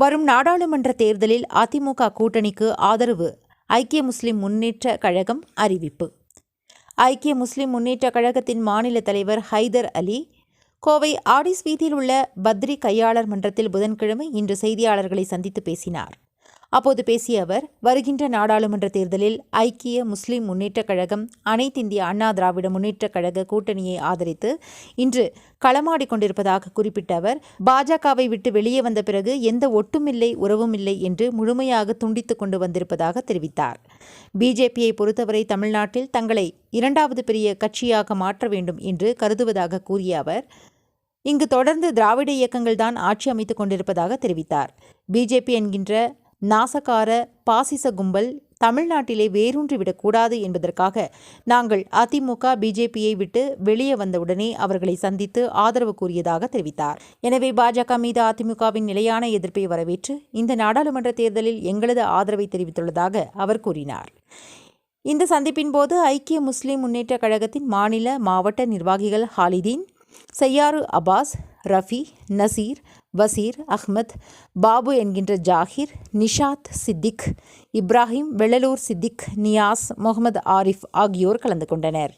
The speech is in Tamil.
வரும் நாடாளுமன்ற தேர்தலில் அதிமுக கூட்டணிக்கு ஆதரவு. ஐக்கிய முஸ்லிம் முன்னேற்ற கழகம் அறிவிப்பு. ஐக்கிய முஸ்லிம் முன்னேற்ற கழகத்தின் மாநில தலைவர் ஹைதர் அலி கோவை ஆடிஸ் வீதியில் உள்ள பத்ரி கையாளர் மன்றத்தில் புதன்கிழமை இன்று செய்தியாளர்களை சந்தித்து பேசினார். அப்போது பேசிய அவர் வருகின்ற நாடாளுமன்ற தேர்தலில் ஐக்கிய முஸ்லிம் முன்னேற்றக் கழகம் அனைத்திந்திய அண்ணா திராவிட முன்னேற்றக் கழக கூட்டணியை ஆதரித்து இன்று களமாடிக்கொண்டிருப்பதாக குறிப்பிட்ட அவர் பாஜகவை விட்டு வெளியே வந்த பிறகு எந்த ஒட்டுமில்லை உறவுமில்லை என்று முழுமையாக துண்டித்துக் கொண்டு வந்திருப்பதாக தெரிவித்தார். பிஜேபியை பொறுத்தவரை தமிழ்நாட்டில் தங்களை இரண்டாவது பெரிய கட்சியாக மாற்ற வேண்டும் என்று கருதுவதாக கூறிய அவர் இங்கு தொடர்ந்து திராவிட இயக்கங்கள் தான் ஆட்சி அமைத்துக் கொண்டிருப்பதாக தெரிவித்தார். பிஜேபி என்கின்ற நாசகார பாசிச கும்பல் தமிழ்நாட்டிலே வேரூன்றிவிடக்கூடாது என்பதற்காக நாங்கள் அதிமுக பிஜேபியை விட்டு வெளியே வந்தவுடனே அவர்களை சந்தித்து ஆதரவு கூறியதாக தெரிவித்தார். எனவே பாஜக மீது அதிமுகவின் நிலையான எதிர்ப்பை வரவேற்று இந்த நாடாளுமன்ற தேர்தலில் எங்களது ஆதரவை தெரிவித்துள்ளதாக அவர் கூறினார். இந்த சந்திப்பின் போது ஐக்கிய முஸ்லிம் முன்னேற்ற கழகத்தின் மாநில மாவட்ட நிர்வாகிகள் ஹாலிதீன் செய்யாறு அபாஸ் ரஃபி நசீர் வசீர் அஹ்மத் பாபு என்கின்ற ஜாகிர் நிஷாத் சித்திக் இப்ராஹிம் வெள்ளலூர் சித்திக் நியாஸ் முகமது ஆரிஃப் ஆகியோர் கலந்து கொண்டனர்.